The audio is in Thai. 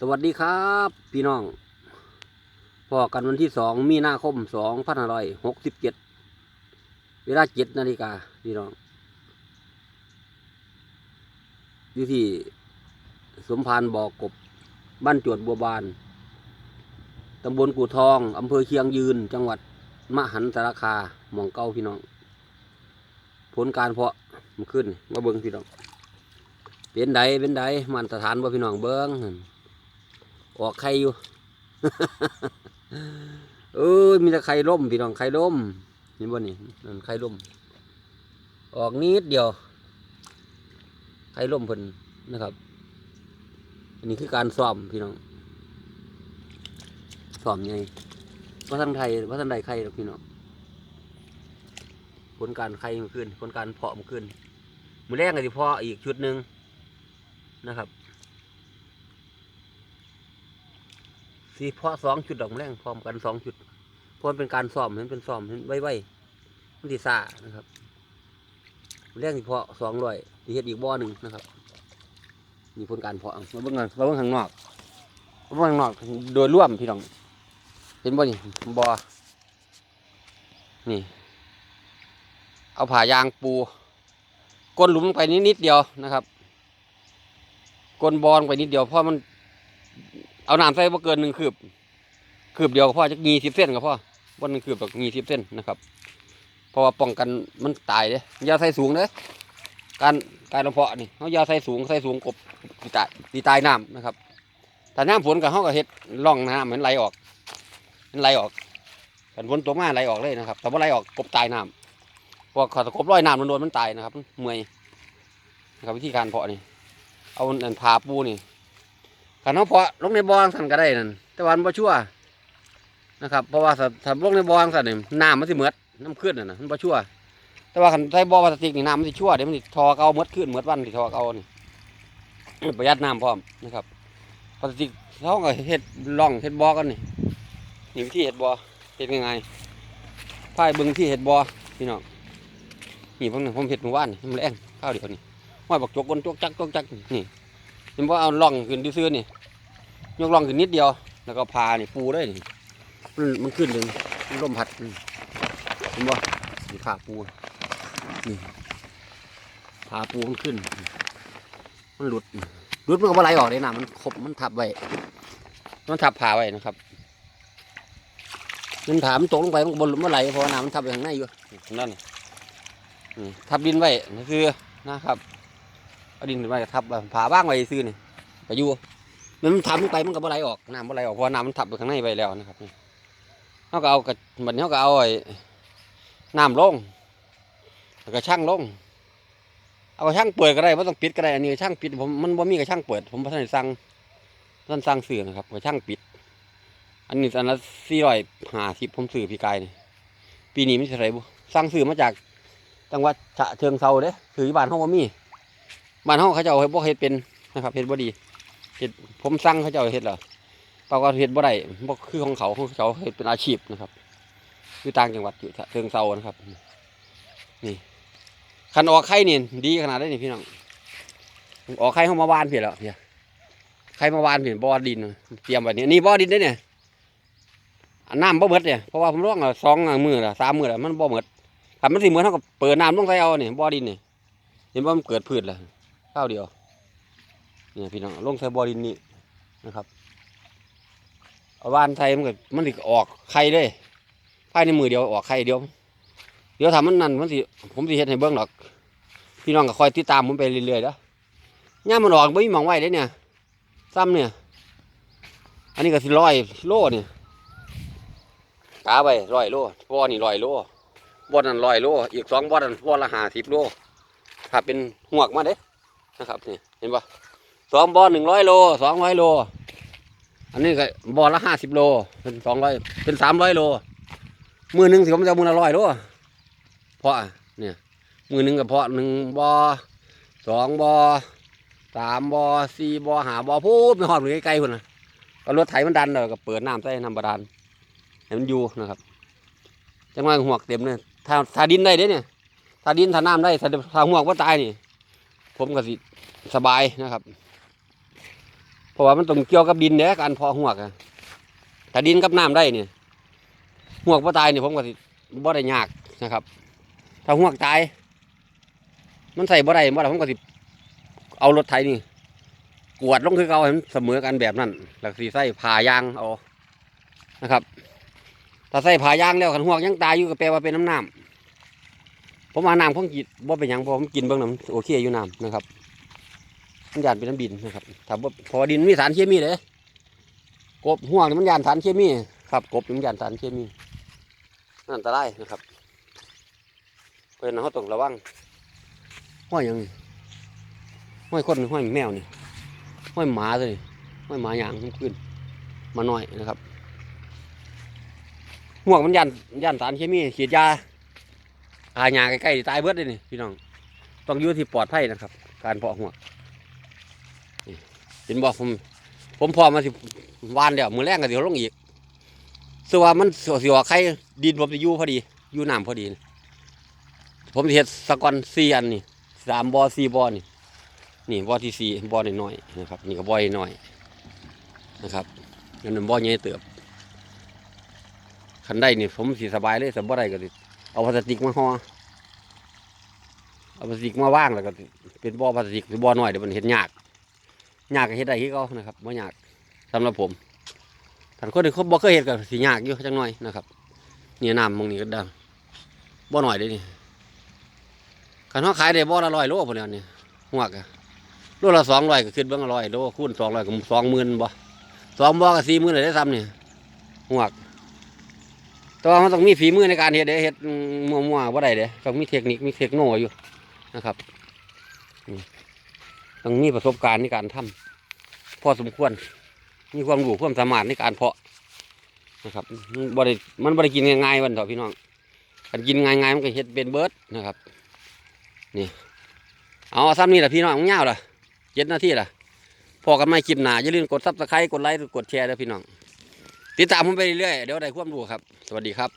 สวัสดีครับ พี่น้องพอกันวันที่สองมีนาคมสองพันห้าร้อยหกสิบเจ็ดเวลาเจ็ดนาฬิกาพี่น้องอยู่ที่สมพานบ่อกบบ้านจวดบัวบานตำบลกู่ทองอำเภอเชียงยืน จังหวัดมหันสารคาหมองเก้าพี่น้อง ผลการเพาะมันขึ้นมาเบิ้งพี่น้องเป็นใดเป็นใดมันสถานบ่พี่น้องเบิ้ง ออกไข่อยู่ เอ้ยมีแต่ไข่ล่มพี่น้องไข่ล่มเห็นบ่นี่นั่นไข่ล่ม ออกนิดเดียว ไข่ล่มเพิ่นนะครับ อันนี้คือการซ้อมพี่น้องซ้อมไงว่าทางไทยว่าทางใดไข่หรอกพี่น้องผลการไข่มันขึ้นผลการเพาะมันขึ้นมือแรกก็สิเพาะอีกชุดหนึ่งนะครับ สีเพาะสองชุดดอกมะแรงพร้อมกันสองชุดเพราะมันเป็นการซ้อมมันเป็นซ้อมมันไว้ๆมันสิซ่านะครับแรกสิเพาะสองร้อยเฮ็ดอีกบ่อหนึ่งนะครับมีผลการเพาะมาเบิ่งกันมาเบิ่งข้างนอกมาเบิ่งข้างนอกโดยร่วมพี่น้องเห็นบ่นี่บ่อนี่ เอาผ่ายางปูก้นหลุมไปนิดนิดเดียวนะครับก้นบอลไปนิดเดียวเพราะมัน เอาน้ำใส่บ่เกินหนึ่งคืบคืบเดียวก็พอจะงีสิบเส้นก็พอวันหนึ่งคืบแบบงีสิบเส้นนะครับ เพราะว่าป้องกันมันตายเด้อย่าใส่สูงเด้การการลำเพาะนี่เขาอยาใส่สูงใส่สูงกบตีตายตีตายน้ำนะครับแต่น้ำฝนกับเขาก็เฮ็ดร่องน้ำเหมือนไหลออกมันไหลออกกันฝนตกมาไหลออกเลยนะครับ แต่ว่าไหลออกกบตายน้ำพราะเขาตะกบร้อยน้ำมันโดนมันตายนะครับมันเมื่อยนะครับวิธีการเพาะนี่เอาอันผาปูนี่ การเขาเพาะลงในบ่อสั่นก็ได้นั่นแต่วามันบ่ชั่วนะครับ เพราะว่าถ้าลงในบ่อสั่นนี่น้ำมันสิเหมือดน้ำขึ้นน่ะนะมันบ่ชั่ว แต่ว่าคันใส่บ่อพลาสติกนี่น้ำมันสิชั่วเดี๋ยวมันสิทอเก่าหมดขึ้นหมดวันสิทอเก่านี่ประหยัดน้ำพร้อมนะครับพลาสติกเขาก็เฮ็ดร่องเฮ็ดบ่อกันนี่นี่วิธีเฮ็ดบ่อเฮ็ดง่ายๆพายเบิ่งที่เฮ็ดบ่อพี่น้องนี่ผมผมเฮ็ดเมื่อวานนี่มันแรงข้าวเดียวนี่ห้อยบักจกบนจกจักจกจักนี่ ห็นบ่เอาร่องขึ้นซื่อนี่ยกร่องขึ้นนิดเดียว แล้วก็พานี่ปูเลยนี่มันมันขึ้นถึงลมพัดนี่เห็นบ่นี่ขาปูนี่พาปูมันขึ้น มันหลุดหลุดมันก็บ่ไหลออกเลยนะมันครบมันทับไว้มันทับผาไว้นะครับมันถามนตกลงไปมันก็บนมันไหลเพราะน้ำมันทับไปข้างในอยู่นั่นทับดินไว้นี่คือนะครับ เอาดินไว้ทับผาบ้างไว้ซื้อนี่ไปอยู่มันทับลงไปมันก็บ่ไหลออกน้ำบ่ไหลออกเพราะว่าน้ำมันทับไปข้างในไปแล้วนะครับนี่เขาก็เอากระมันเขาก็เอาไอ้น้ำลงแล้วก็ช่างลง เอาช่างเปิดก็ได้ไม่ต้องปิดก็ได้อันนี้ช่างปิดผมมันบ่มีกระช่างเปิด ผมพัฒนาสั่งท่านสั่งซื้อนะครับกระช่างปิด อันนี้อันละสี่ร้อยห้าสิบผมซื้อพี่กายนี่ปีนี้ไม่ใช่ไรบุสั่งซื้อมาจากจังหวัดฉะเชิงเซาเด้ซื้อบ้านเฮาบ่มี บ้านเฮาเขาเจ้าเฮ็ดบ่เฮ็ดเป็นนะครับเฮ็ดบ่ดีเฮ็ดผมสั่งเขาเจ้าเฮ็ดเหรอเปล่าก็เฮ็ดบ่ได้บ่คือของเขาของเขาเฮ็ดเป็นอาชีพนะครับอยู่ต่างจังหวัดอยู่เชิงเซานะครับ นี่คันออกไข่นี่ดีขนาดได้นี่พี่น้องออกไข่เข้ามาวานเพียแล้วเพียไข่มาวานเพียบ่อดิน เตรียมไว้นี่นี่บ่อดินได้เนี่ยน้ำบ่หมดเนี่ยเพราะว่าผมร้องอะสองมือละสามมือละมันบ่หมดถ้ามันสิเหมือเท่ากับเปิดน้ำลงใส่เอาเนี่ยบ่อดินเนี่ยเห็นว่ามันเกิดพืชละ ข้าวเดียวเนี่ยพี่น้องลงใส่บ่อดินนี่นะครับเอาวานไทยมันก็มันสิออกไข่เลยภายในมือเดียวออกไข่เดียว เดี๋ยวทำมันนั่นมันสิผมสิเฮ็ดให้เบิ่งหรอกพี่น้องก็คอยติดตามผมไปเรื่อยๆเด้อย่ามมันออกไม่มีหมองไว้เด้เนี่ยซ้ำเนี่ย อันนี้ก็สิร้อยโลเนี่ยกาไปร้อยโลบ่อนี่ร้อยโลบ่อนั่นร้อยโลอีกสองบ่อนั่นบ่อละห้าสิบโลถ้าเป็นหวกมาเด้ นะครับนี่เห็นปะสองบ่อหนึ่งร้อยโลสองร้อยโล อันนี้ก็บ่อละห้าสิบโล เป็นสองร้อยเป็นสามร้อยโล มือหนึ่งสิผมจะมือละร้อยโลเพราะเนี่ย มือหนึ่งกับเพาะหนึ่งบอสองบอสามบอสี่บอหาบอพูดไม่หอดหรือไกลๆคนนะก็รถไถมันดันเลยก็เปิดน้ำใส่น้ำบาดาลให้มันอยู่นะครับจังหวะหัวเต็มเลยถ้าถ้าดินได้เด้เนี่ยถ้าดินถ้าน้ำได้ถ้าถ้าหัวกว่าตายนี่ ผมก็สิสบายนะครับผราะว่ามันต้องเกี่ยวกับดินเนี่ยการพาะหวกอะถ้าดินกับน้ำได้เนี่ยหวกบ่ตายเนี่ยผมก็สิบ่ได้ยากนะครับ ถ้าหวกตาย มันใส่บ่ได้บ่ได้ผมก็สิเอารถไถนี่ กวดลงคือเก่าให้มันเสมอกันแบบนั้นแล้วก็สิใส่ผ่ายางเอานะครับ ถ้าใส่ผ่ายางแล้วคันหวกยังตายอยู่ก็แปลว่าเป็นน้ำน้ำ ผมมาน้ำคงกินบ่เป็นยังเพราะผมกินเบิ่งน้ำโอเคอยู่น้ำนะครับมันยานเป็นน้ำดินนะครับถ้าบ่พอดินมีสารเคมีเลยกบห่วงมันยานสารเคมีครับกบมันยานสารเคมีนั่นอันตรายนะครับเพราะฉะนั้นเขาต้องระวังห้อยยังห้อยคนห้อยแมวนี่ห้อยหมาเลยห้อยหมาอย่างขึ้นมาหน่อยนะครับห่วงมันยันยันสารเคมีฉีดยา อาหยาใกล้ๆตายเบิดเลยนี่พี่น้อง ต้องอยู่ที่ปลอดภัยนะครับ การเพาะห่วนี่เห็นบอกผม ผมพอมาสิวานเดี๋ยวมือแรงก็เดี๋ยวลงอีกส่วมันสิสิว่าใครดินผมจะอยู่พอดีอยู่น้ำพอดี ผมเฮ็ดสะกอนสี่อันนี่สามบอสี่บอนี่นี่บอที่สี่บ่อน้อยๆนะครับ นี่ก็บ่อน้อยนะครับอันนั้นบอใหญ่เติบคันได้นี่ผมสิสบายเลยสบายก็สิ เอาพลาสติกมาห่อเอาพลาสติกมาว่างแล้วก็เป็นบ่อพลาสติกหรือบ่อน้อยเดี๋ยวมันเห็นยากยากก็เห็ดได้ที่เขานะครับบ่ยากสำหรับผมท่านคนที่เขาบ่เคยเห็ดก็สิยากอยู่จังหน่อยนะครับเนี่น้ำมองนี้ก็ดังบ่อน้อยเด้นี่คันเขาขายได้บ่อละร้อยโลพอแล้นี่หัวกอะโลละสองร้อยก็ขึ้นเบื้องละร้อยโลคูณสองร้อยก็สองหมื่นบ่สองบ่อก็สี่หมื่นเลยได้ซ้ำนี่ยหัวก แต่ว่ามันต้องมีฝีมือในการเฮ็ดเด้เฮ็ดมั่วๆบ่ได้เด้ต้องมีเทคนิคมีเทคโนอยู่นะครับต้องมีประสบการณ์ในการทำพอสมควร มีความรู้ความสามารถในการเพาะนะครับมันบ่ได้มันบ่ได้กินง่ายๆวันเถอะพี่น้องการกินง่ายๆมันก็เฮ็ดเป็นเบิร์ดนะครับ นี่ เอาซ้ำนี่แหละพี่น้องเงาวล่ะเจ็ดนาทีล่ะพอกันไม่คลิปหนาอย่าลืมกดซับสไครต์กดไลค์กดแชร์ด้วยพี่น้อง ติดตามผมไปเรื่อยๆเดี๋ยวได้ความรู้ครับ สวัสดีครับ